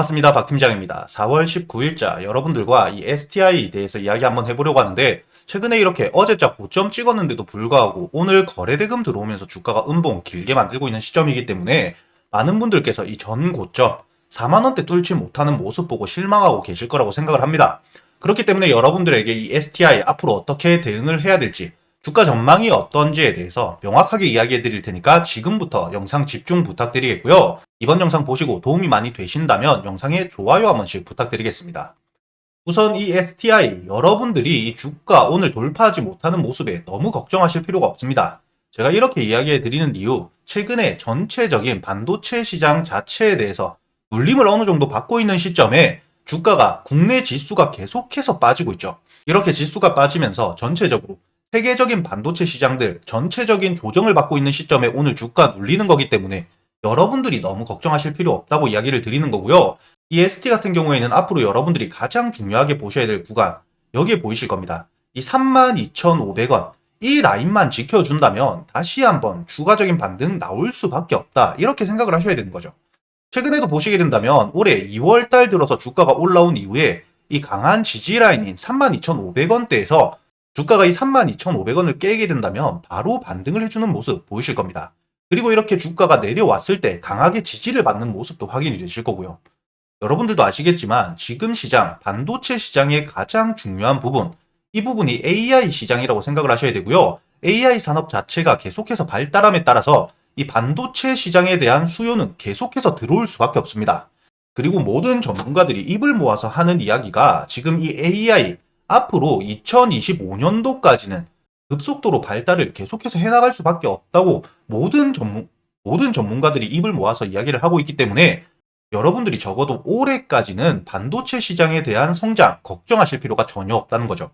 반갑습니다. 박 팀장입니다. 4월 19일자 여러분들과 이 STI에 대해서 이야기 한번 해보려고 하는데 최근에 이렇게 어제자 고점 찍었는데도 불구하고 오늘 거래대금 들어오면서 주가가 음봉 길게 만들고 있는 시점이기 때문에 많은 분들께서 이 전 고점 4만원대 뚫지 못하는 모습 보고 실망하고 계실 거라고 생각을 합니다. 그렇기 때문에 여러분들에게 이 STI 앞으로 어떻게 대응을 해야 될지 주가 전망이 어떤지에 대해서 명확하게 이야기해 드릴 테니까 지금부터 영상 집중 부탁드리겠고요. 이번 영상 보시고 도움이 많이 되신다면 영상에 좋아요 한 번씩 부탁드리겠습니다. 우선 이 STI 여러분들이 이 주가 오늘 돌파하지 못하는 모습에 너무 걱정하실 필요가 없습니다. 제가 이렇게 이야기해 드리는 이유 최근에 전체적인 반도체 시장 자체에 대해서 눌림을 어느 정도 받고 있는 시점에 주가가 국내 지수가 계속해서 빠지고 있죠. 이렇게 지수가 빠지면서 전체적으로 세계적인 반도체 시장들 전체적인 조정을 받고 있는 시점에 오늘 주가 눌리는 거기 때문에 여러분들이 너무 걱정하실 필요 없다고 이야기를 드리는 거고요. 이 ST 같은 경우에는 앞으로 여러분들이 가장 중요하게 보셔야 될 구간 여기에 보이실 겁니다. 이 32,500원 이 라인만 지켜준다면 다시 한번 추가적인 반등 나올 수밖에 없다 이렇게 생각을 하셔야 되는 거죠. 최근에도 보시게 된다면 올해 2월 달 들어서 주가가 올라온 이후에 이 강한 지지 라인인 32,500원대에서 주가가 이 32,500원을 깨게 된다면 바로 반등을 해주는 모습 보이실 겁니다. 그리고 이렇게 주가가 내려왔을 때 강하게 지지를 받는 모습도 확인이 되실 거고요. 여러분들도 아시겠지만 지금 시장, 반도체 시장의 가장 중요한 부분, 이 부분이 AI 시장이라고 생각을 하셔야 되고요. AI 산업 자체가 계속해서 발달함에 따라서 이 반도체 시장에 대한 수요는 계속해서 들어올 수밖에 없습니다. 그리고 모든 전문가들이 입을 모아서 하는 이야기가 지금 이 AI 앞으로 2025년도까지는 급속도로 발달을 계속해서 해나갈 수밖에 없다고 모든 전문, 모든 전문가들이 입을 모아서 이야기를 하고 있기 때문에 여러분들이 적어도 올해까지는 반도체 시장에 대한 성장 걱정하실 필요가 전혀 없다는 거죠.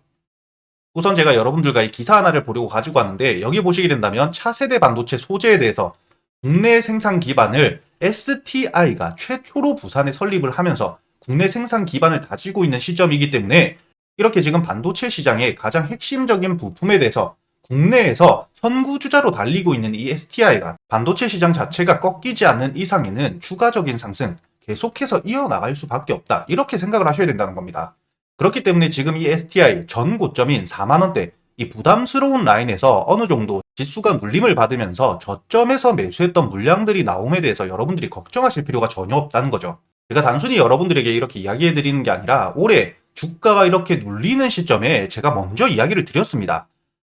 우선 제가 여러분들과 이 기사 하나를 보려고 가지고 왔는데 여기 보시게 된다면 차세대 반도체 소재에 대해서 국내 생산 기반을 STI가 최초로 부산에 설립을 하면서 국내 생산 기반을 다지고 있는 시점이기 때문에 이렇게 지금 반도체 시장의 가장 핵심적인 부품에 대해서 국내에서 선구주자로 달리고 있는 이 STI가 반도체 시장 자체가 꺾이지 않는 이상에는 추가적인 상승 계속해서 이어나갈 수밖에 없다. 이렇게 생각을 하셔야 된다는 겁니다. 그렇기 때문에 지금 이 STI 전 고점인 4만원대 이 부담스러운 라인에서 어느 정도 지수가 눌림을 받으면서 저점에서 매수했던 물량들이 나옴에 대해서 여러분들이 걱정하실 필요가 전혀 없다는 거죠. 제가 단순히 여러분들에게 이렇게 이야기해 드리는 게 아니라 올해 주가가 이렇게 눌리는 시점에 제가 먼저 이야기를 드렸습니다.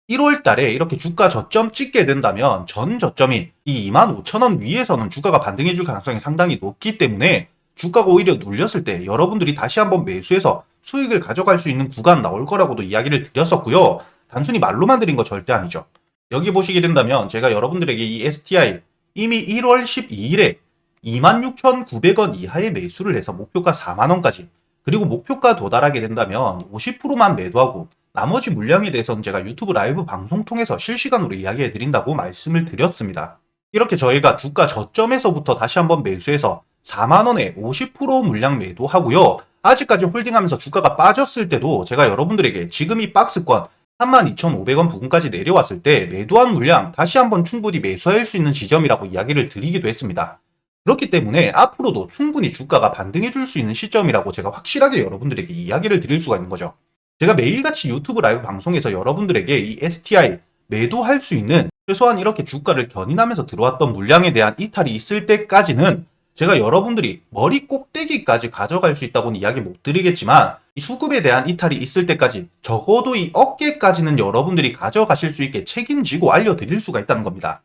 1월 달에 이렇게 주가 저점 찍게 된다면 전 저점인 이 25,000원 위에서는 주가가 반등해 줄 가능성이 상당히 높기 때문에 주가가 오히려 눌렸을 때 여러분들이 다시 한번 매수해서 수익을 가져갈 수 있는 구간 나올 거라고도 이야기를 드렸었고요. 단순히 말로만 드린 거 절대 아니죠. 여기 보시게 된다면 제가 여러분들에게 이 STI 이미 1월 12일에 26,900원 이하의 매수를 해서 목표가 4만원까지 그리고 목표가 도달하게 된다면 50%만 매도하고 나머지 물량에 대해서는 제가 유튜브 라이브 방송 통해서 실시간으로 이야기해 드린다고 말씀을 드렸습니다. 이렇게 저희가 주가 저점에서부터 다시 한번 매수해서 4만원에 50% 물량 매도하고요. 아직까지 홀딩하면서 주가가 빠졌을 때도 제가 여러분들에게 지금 이 박스권 32,500원 부근까지 내려왔을 때 매도한 물량 다시 한번 충분히 매수할 수 있는 지점이라고 이야기를 드리기도 했습니다. 그렇기 때문에 앞으로도 충분히 주가가 반등해 줄 수 있는 시점이라고 제가 확실하게 여러분들에게 이야기를 드릴 수가 있는 거죠. 제가 매일같이 유튜브 라이브 방송에서 여러분들에게 이 STI 매도할 수 있는 최소한 이렇게 주가를 견인하면서 들어왔던 물량에 대한 이탈이 있을 때까지는 제가 여러분들이 머리 꼭대기까지 가져갈 수 있다고는 이야기 못 드리겠지만 이 수급에 대한 이탈이 있을 때까지 적어도 이 어깨까지는 여러분들이 가져가실 수 있게 책임지고 알려드릴 수가 있다는 겁니다.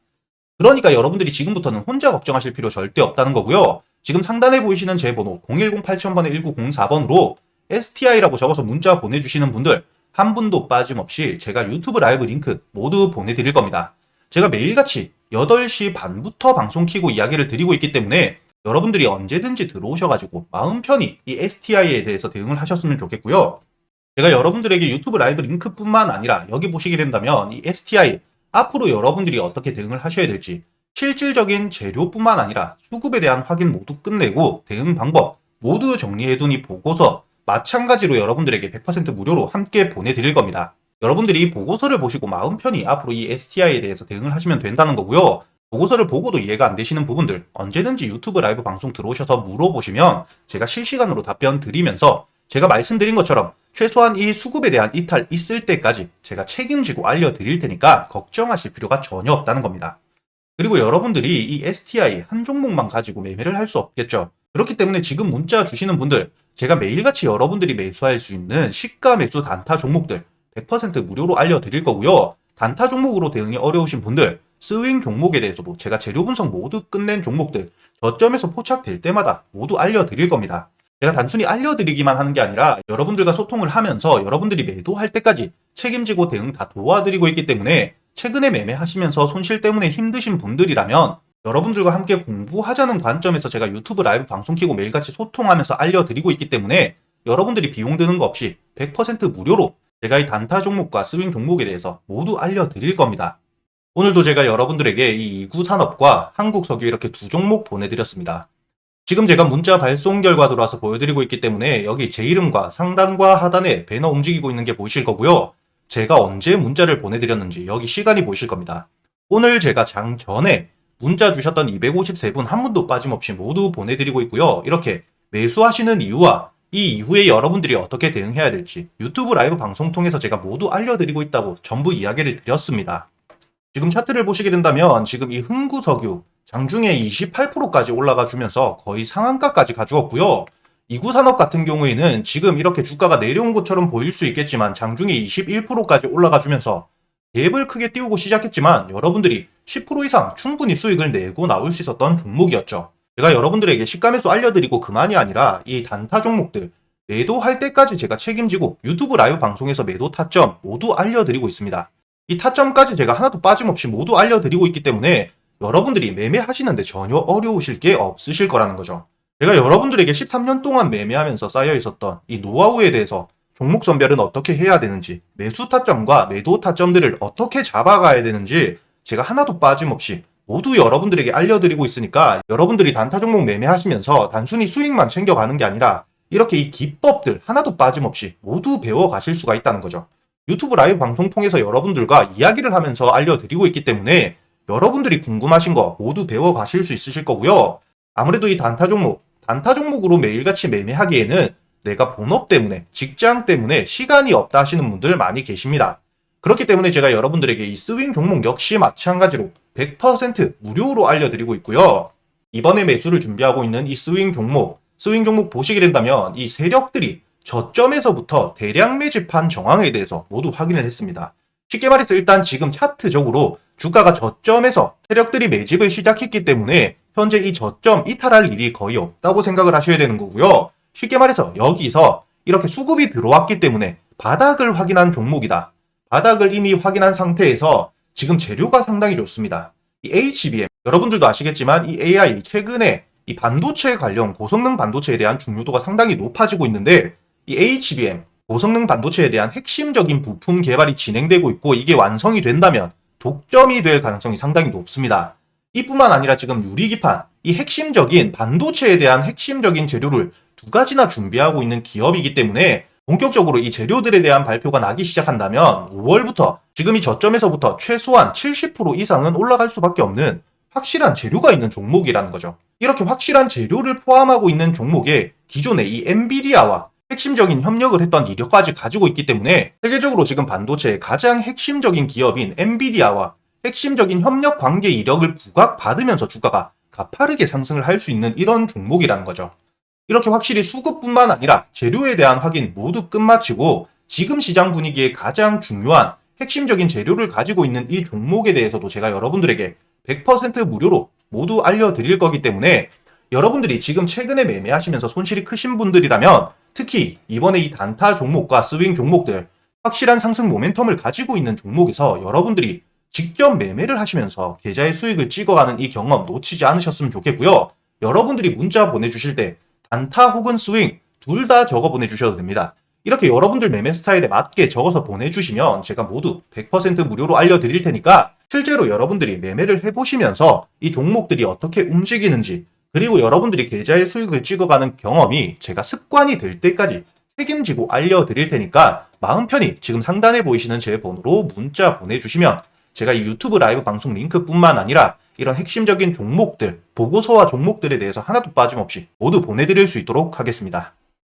그러니까 여러분들이 지금부터는 혼자 걱정하실 필요 절대 없다는 거고요. 지금 상단에 보이시는 제 번호 010-8000번에 1904번으로 STI라고 적어서 문자 보내주시는 분들 한 분도 빠짐없이 제가 유튜브 라이브 링크 모두 보내드릴 겁니다. 제가 매일같이 8시 반부터 방송 키고 이야기를 드리고 있기 때문에 여러분들이 언제든지 들어오셔가지고 마음 편히 이 STI에 대해서 대응을 하셨으면 좋겠고요. 제가 여러분들에게 유튜브 라이브 링크뿐만 아니라 여기 보시게 된다면 이 STI 앞으로 여러분들이 어떻게 대응을 하셔야 될지 실질적인 재료뿐만 아니라 수급에 대한 확인 모두 끝내고 대응 방법 모두 정리해둔 이 보고서 마찬가지로 여러분들에게 100% 무료로 함께 보내드릴 겁니다. 여러분들이 이 보고서를 보시고 마음 편히 앞으로 이 STI에 대해서 대응을 하시면 된다는 거고요. 보고서를 보고도 이해가 안 되시는 부분들 언제든지 유튜브 라이브 방송 들어오셔서 물어보시면 제가 실시간으로 답변 드리면서 제가 말씀드린 것처럼 최소한 이 수급에 대한 이탈 있을 때까지 제가 책임지고 알려드릴 테니까 걱정하실 필요가 전혀 없다는 겁니다. 그리고 여러분들이 이 STI 한 종목만 가지고 매매를 할 수 없겠죠. 그렇기 때문에 지금 문자 주시는 분들 제가 매일같이 여러분들이 매수할 수 있는 시가 매수 단타 종목들 100% 무료로 알려드릴 거고요. 단타 종목으로 대응이 어려우신 분들 스윙 종목에 대해서도 제가 재료 분석 모두 끝낸 종목들 저점에서 포착될 때마다 모두 알려드릴 겁니다. 제가 단순히 알려드리기만 하는 게 아니라 여러분들과 소통을 하면서 여러분들이 매도할 때까지 책임지고 대응 다 도와드리고 있기 때문에 최근에 매매하시면서 손실 때문에 힘드신 분들이라면 여러분들과 함께 공부하자는 관점에서 제가 유튜브 라이브 방송 키고 매일같이 소통하면서 알려드리고 있기 때문에 여러분들이 비용 드는 거 없이 100% 무료로 제가 이 단타 종목과 스윙 종목에 대해서 모두 알려드릴 겁니다. 오늘도 제가 여러분들에게 이 이구 산업과 한국 석유 이렇게 두 종목 보내드렸습니다. 지금 제가 문자 발송 결과 들어와서 보여드리고 있기 때문에 여기 제 이름과 상단과 하단에 배너 움직이고 있는 게 보이실 거고요. 제가 언제 문자를 보내드렸는지 여기 시간이 보이실 겁니다. 오늘 제가 장 전에 문자 주셨던 253분 한 분도 빠짐없이 모두 보내드리고 있고요. 이렇게 매수하시는 이유와 이 이후에 여러분들이 어떻게 대응해야 될지 유튜브 라이브 방송 통해서 제가 모두 알려드리고 있다고 전부 이야기를 드렸습니다. 지금 차트를 보시게 된다면 지금 이 흥구석유 장중에 28%까지 올라가 주면서 거의 상한가까지 가주었고요. 이구 산업 같은 경우에는 지금 이렇게 주가가 내려온 것처럼 보일 수 있겠지만 장중에 21%까지 올라가 주면서 갭을 크게 띄우고 시작했지만 여러분들이 10% 이상 충분히 수익을 내고 나올 수 있었던 종목이었죠. 제가 여러분들에게 시가매수 알려드리고 그만이 아니라 이 단타 종목들 매도할 때까지 제가 책임지고 유튜브 라이브 방송에서 매도 타점 모두 알려드리고 있습니다. 이 타점까지 제가 하나도 빠짐없이 모두 알려드리고 있기 때문에 여러분들이 매매하시는데 전혀 어려우실 게 없으실 거라는 거죠. 제가 여러분들에게 13년 동안 매매하면서 쌓여 있었던 이 노하우에 대해서 종목 선별은 어떻게 해야 되는지, 매수 타점과 매도 타점들을 어떻게 잡아가야 되는지 제가 하나도 빠짐없이 모두 여러분들에게 알려드리고 있으니까 여러분들이 단타 종목 매매하시면서 단순히 수익만 챙겨가는 게 아니라 이렇게 이 기법들 하나도 빠짐없이 모두 배워가실 수가 있다는 거죠. 유튜브 라이브 방송 통해서 여러분들과 이야기를 하면서 알려드리고 있기 때문에 여러분들이 궁금하신 거 모두 배워가실 수 있으실 거고요. 아무래도 이 단타 종목, 단타 종목으로 매일같이 매매하기에는 내가 본업 때문에, 직장 때문에 시간이 없다 하시는 분들 많이 계십니다. 그렇기 때문에 제가 여러분들에게 이 스윙 종목 역시 마찬가지로 100% 무료로 알려드리고 있고요. 이번에 매수를 준비하고 있는 이 스윙 종목, 스윙 종목 보시게 된다면 이 세력들이 저점에서부터 대량 매집한 정황에 대해서 모두 확인을 했습니다. 쉽게 말해서 일단 지금 차트적으로 주가가 저점에서 세력들이 매집을 시작했기 때문에 현재 이 저점 이탈할 일이 거의 없다고 생각을 하셔야 되는 거고요. 쉽게 말해서 여기서 이렇게 수급이 들어왔기 때문에 바닥을 확인한 종목이다. 바닥을 이미 확인한 상태에서 지금 재료가 상당히 좋습니다. 이 HBM 여러분들도 아시겠지만 이 AI 최근에 이 반도체 관련 고성능 반도체에 대한 중요도가 상당히 높아지고 있는데 이 HBM 고성능 반도체에 대한 핵심적인 부품 개발이 진행되고 있고 이게 완성이 된다면 독점이 될 가능성이 상당히 높습니다. 이뿐만 아니라 지금 유리기판, 이 핵심적인 반도체에 대한 핵심적인 재료를 두 가지나 준비하고 있는 기업이기 때문에 본격적으로 이 재료들에 대한 발표가 나기 시작한다면 5월부터 지금 이 저점에서부터 최소한 70% 이상은 올라갈 수밖에 없는 확실한 재료가 있는 종목이라는 거죠. 이렇게 확실한 재료를 포함하고 있는 종목에 기존의 이 엔비디아와 핵심적인 협력을 했던 이력까지 가지고 있기 때문에 세계적으로 지금 반도체의 가장 핵심적인 기업인 엔비디아와 핵심적인 협력 관계 이력을 부각받으면서 주가가 가파르게 상승을 할 수 있는 이런 종목이라는 거죠. 이렇게 확실히 수급뿐만 아니라 재료에 대한 확인 모두 끝마치고 지금 시장 분위기에 가장 중요한 핵심적인 재료를 가지고 있는 이 종목에 대해서도 제가 여러분들에게 100% 무료로 모두 알려드릴 거기 때문에 여러분들이 지금 최근에 매매하시면서 손실이 크신 분들이라면 특히 이번에 이 단타 종목과 스윙 종목들 확실한 상승 모멘텀을 가지고 있는 종목에서 여러분들이 직접 매매를 하시면서 계좌의 수익을 찍어가는 이 경험 놓치지 않으셨으면 좋겠고요. 여러분들이 문자 보내주실 때 단타 혹은 스윙 둘 다 적어 보내주셔도 됩니다. 이렇게 여러분들 매매 스타일에 맞게 적어서 보내주시면 제가 모두 100% 무료로 알려드릴 테니까 실제로 여러분들이 매매를 해보시면서 이 종목들이 어떻게 움직이는지 그리고 여러분들이 계좌의 수익을 찍어가는 경험이 제가 습관이 될 때까지 책임지고 알려드릴 테니까 마음 편히 지금 상단에 보이시는 제 번호로 문자 보내주시면 제가 이 유튜브 라이브 방송 링크뿐만 아니라 이런 핵심적인 종목들, 보고서와 종목들에 대해서 하나도 빠짐없이 모두 보내드릴 수 있도록 하겠습니다.